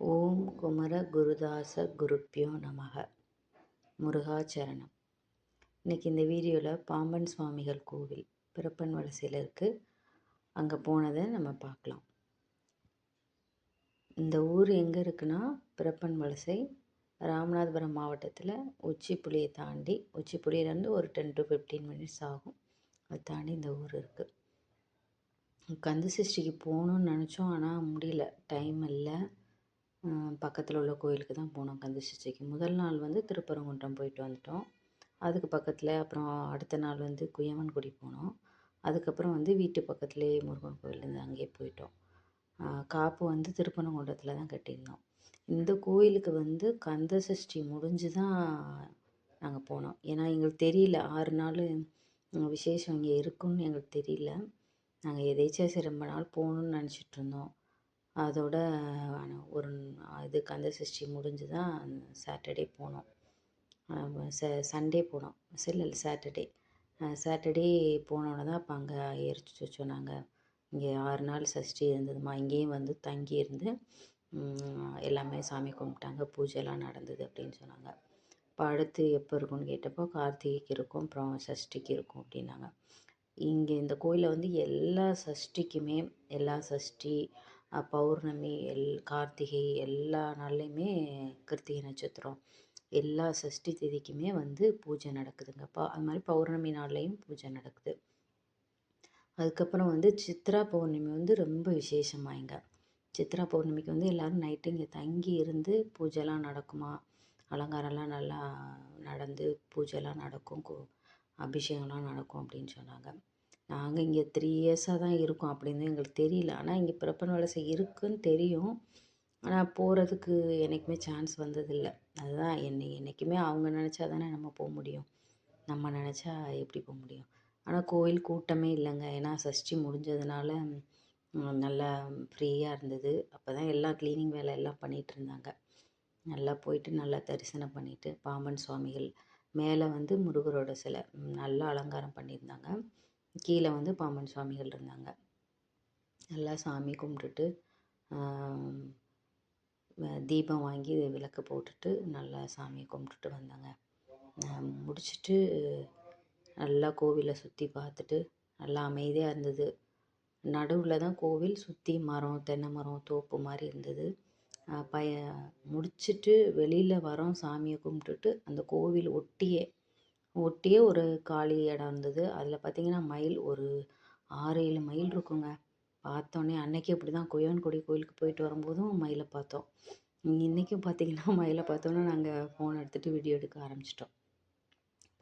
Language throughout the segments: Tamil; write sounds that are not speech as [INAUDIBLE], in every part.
ஓம் குமர குருதாச குருப்பியோ நமக. முருகாச்சரணம் இன்றைக்கி இந்த வீடியோவில் பாம்பன் சுவாமிகள் கோவில் பிறப்பன் வலசையில் இருக்குது அங்கே போனதை நம்ம பார்க்கலாம். இந்த ஊர் எங்கே இருக்குன்னா பிறப்பன் வலசை ராமநாதபுரம் மாவட்டத்தில் உச்சிப்புளியை தாண்டி உச்சிப்புளியிலேருந்து ஒரு டென் டு ஃபிஃப்டீன் மினிட்ஸ் ஆகும். அதை தாண்டி இந்த ஊர் இருக்குது கந்த சஷ்டிக்கு போகணுன்னு நினச்சோம் ஆனால் முடியல. டைம் இல்லை. பக்கத்தில் உள்ள கோயிலுக்கு தான் போனோம் கந்த சஷ்டிக்கு முதல் நாள் வந்து திருப்பரங்குன்றம் போயிட்டு வந்துட்டோம். அதுக்கு பக்கத்தில் அப்புறம் அடுத்த நாள் வந்து குயவன்குடி போனோம். அதுக்கப்புறம் வந்து வீட்டு பக்கத்துலேயே முருகன் கோயில் இருந்து அங்கேயே போயிட்டோம். காப்பு வந்து திருப்பரங்குன்றத்தில் தான் கட்டியிருந்தோம். இந்த கோயிலுக்கு வந்து கந்த சஷ்டி முடிஞ்சு தான் நாங்கள் போனோம். ஏன்னா எங்களுக்கு தெரியல ஆறு நாள் விசேஷம் இங்கே இருக்குன்னு எங்களுக்கு தெரியல. நாங்கள் எதேச்சும் சரி ரொம்ப நாள் போகணுன்னு நினச்சிட்ருந்தோம் அதோட ஒரு இது கந்த சஷ்டி முடிஞ்சு தான் சாட்டர்டே போனோம் ச சண்டே போனோம். இல்லை சாட்டர்டே சாட்டர்டே போனோடனே தான் அப்போ அங்கே எரிச்சு சொன்னாங்க. இங்கே ஆறு நாள் சஷ்டி இருந்ததுமா இங்கேயும் வந்து தங்கி இருந்து எல்லாமே சாமி கும்பிட்டாங்க பூஜைலாம் நடந்தது அப்படின்னு சொன்னாங்க. இப்போ அடுத்து எப்போ இருக்கும்னு கேட்டப்போ கார்த்திகைக்கு இருக்கும் அப்புறம் சஷ்டிக்கு இருக்கும் அப்படின்னாங்க. இங்கே இந்த கோயிலில் வந்து எல்லா சஷ்டிக்குமே எல்லா சஷ்டி பௌர்ணமி எல் கார்த்திகை எல்லா நாள்லேயுமே கிருத்திகை நட்சத்திரம். எல்லா சஷ்டி திதிக்குமே வந்து பூஜை நடக்குதுங்க. ப அது மாதிரி பௌர்ணமி நாள்லேயும் பூஜை நடக்குது. அதுக்கப்புறம் வந்து சித்ரா பௌர்ணமி வந்து ரொம்ப விசேஷமாயிங்க இங்கே சித்ரா பௌர்ணமிக்கு வந்து எல்லோரும் நைட்டு இங்கே தங்கி இருந்து பூஜைலாம் நடக்குமா? அலங்காரம்லாம் நல்லா நடந்து பூஜைலாம் நடக்கும் அபிஷேகம்லாம் நடக்கும் அப்படின்னு சொன்னாங்க. நாங்கள் இங்கே த்ரீ இயர்ஸாக தான் இருக்கோம் அப்படின்னு எங்களுக்கு தெரியல. ஆனால் இங்கே பிறப்பன் வலசை இருக்குன்னு தெரியும். ஆனால் போகிறதுக்கு என்றைக்குமே சான்ஸ் வந்ததில்லை. அதுதான் என்னை என்றைக்குமே அவங்க நினச்சா தானே நம்ம போக முடியும். நம்ம நினச்சா எப்படி போக முடியும்? ஆனால் கோயில் கூட்டமே இல்லைங்க. ஏன்னா சஷ்டி முடிஞ்சதுனால நல்லா ஃப்ரீயாக இருந்தது. அப்போ தான் எல்லா க்ளீனிங் வேலை எல்லாம் பண்ணிகிட்டு இருந்தாங்க. நல்லா போயிட்டு நல்லா தரிசனம் பண்ணிவிட்டு பாம்பன் சுவாமிகள் மேலே வந்து முருகரோட சிலை நல்லா அலங்காரம் பண்ணியிருந்தாங்க. கீழே வந்து பாம்பன் சுவாமிகள் இருந்தாங்க. நல்லா சாமி கும்பிட்டுட்டு தீபம் வாங்கி விளக்கு போட்டுட்டு நல்லா சாமியை கும்பிட்டுட்டு வந்தாங்க. முடிச்சுட்டு நல்லா கோவிலை சுற்றி பார்த்துட்டு நல்லா அமைதியாக இருந்தது. நடுவில் தான் கோவில் சுற்றி மரம் தென்னை மரம் தோப்பு மாதிரி இருந்தது. பய முடிச்சுட்டு வெளியில் வரோம் சாமியை கும்பிட்டுட்டு அந்த கோவில் ஒட்டியே ஒட்டியே ஒரு காலி இடம் இருந்தது. அதில் பார்த்திங்கன்னா மயில் ஒரு ஆறு ஏழு மயில் இருக்குங்க. பார்த்தோன்னே அன்னைக்கு அப்படி தான் குயவன்குடி கோயிலுக்கு போயிட்டு வரும்போதும் மயிலை பார்த்தோம். இன்றைக்கும் பார்த்திங்கன்னா [LAUGHS] மயிலை பார்த்தோன்னே நாங்கள் ஃபோன் எடுத்துகிட்டு வீடியோ எடுக்க ஆரம்பிச்சிட்டோம்.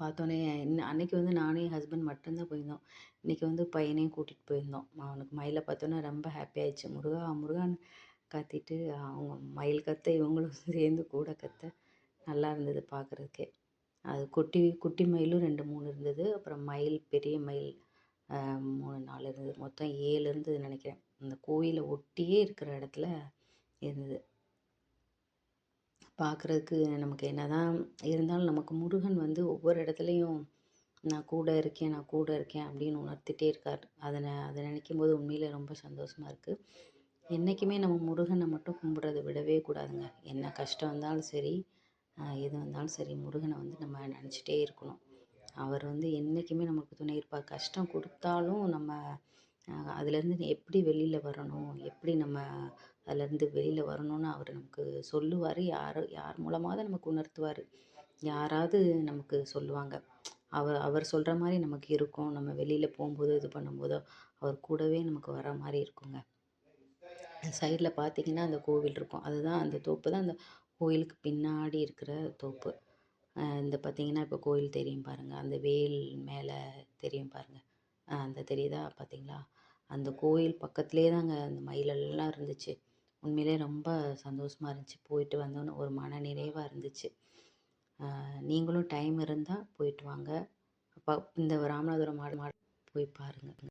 பார்த்தோன்னே இன்னும் அன்றைக்கி வந்து நானும் என் ஹஸ்பண்ட் மட்டும்தான் போயிருந்தோம். இன்றைக்கி வந்து பையனையும் கூட்டிகிட்டு போயிருந்தோம். அவனுக்கு மயிலை பார்த்தோன்னே ரொம்ப ஹாப்பி ஆயிடுச்சு. முருகா முருகான் கத்திட்டு அவங்க மயில் கத்த இவங்களும் [LAUGHS] சேர்ந்து கூட கத்த நல்லா இருந்தது பார்க்குறதுக்கே அது குட்டி குட்டி மயிலும் ரெண்டு மூணு இருந்தது. அப்புறம் மயில் பெரிய மயில் மூணு நாலு இருந்தது. மொத்தம் ஏழு இருந்தது நினைக்கிறேன். அந்த கோயிலை ஒட்டியே இருக்கிற இடத்துல இருந்தது. பார்க்குறதுக்கு நமக்கு என்ன தான் இருந்தாலும் நமக்கு முருகன் வந்து ஒவ்வொரு இடத்துலையும் நான் கூட இருக்கேன் நான் கூட இருக்கேன் அப்படின்னு உணர்த்திட்டே இருக்கார். அதை அதை நினைக்கும் போது உண்மையில் ரொம்ப சந்தோஷமாக இருக்குது என்றைக்குமே நம்ம முருகனை மட்டும் கும்பிட்றத விடவே கூடாதுங்க. என்ன கஷ்டம் இருந்தாலும் சரி எது வந்தாலும் சரி முருகனை வந்து நம்ம நினச்சிட்டே இருக்கணும். அவர் வந்து என்றைக்குமே நமக்கு துணை இருப்பார். கஷ்டம் கொடுத்தாலும் நம்ம அதுலேருந்து எப்படி வெளியில் வரணும் எப்படி நம்ம அதுலேருந்து வெளியில் வரணும்னு அவர் நமக்கு சொல்லுவார். யார் யார் மூலமாக தான் நமக்கு உணர்த்துவார். யாராவது நமக்கு சொல்லுவாங்க. அவர் அவர் சொல்கிற மாதிரி நமக்கு இருக்கும். நம்ம வெளியில் போகும்போதோ இது பண்ணும்போதோ அவர் கூடவே நமக்கு வர மாதிரி இருக்குங்க. சைடில் பார்த்தீங்கன்னா அந்த கோவில் இருக்கும். அதுதான் அந்த தோப்பு தான். அந்த கோயிலுக்கு பின்னாடி இருக்கிற தோப்பு. இந்த பார்த்திங்கன்னா இப்போ கோயில் தெரியும் பாருங்கள் அந்த வேல் மேலே தெரியும் பாருங்கள் அந்த தெரியுதா பார்த்தீங்களா அந்த கோயில் பக்கத்துலேயே தாங்க அந்த மயிலெல்லாம் இருந்துச்சு. உண்மையிலே ரொம்ப சந்தோஷமாக இருந்துச்சு. போயிட்டு வந்தோன்னு ஒரு மன நிறைவாக இருந்துச்சு நீங்களும் டைம் இருந்தால் போயிட்டு வாங்க. அப்போ இந்த ராமநாதபுரம் மாடு மாடு போய் பாருங்கள்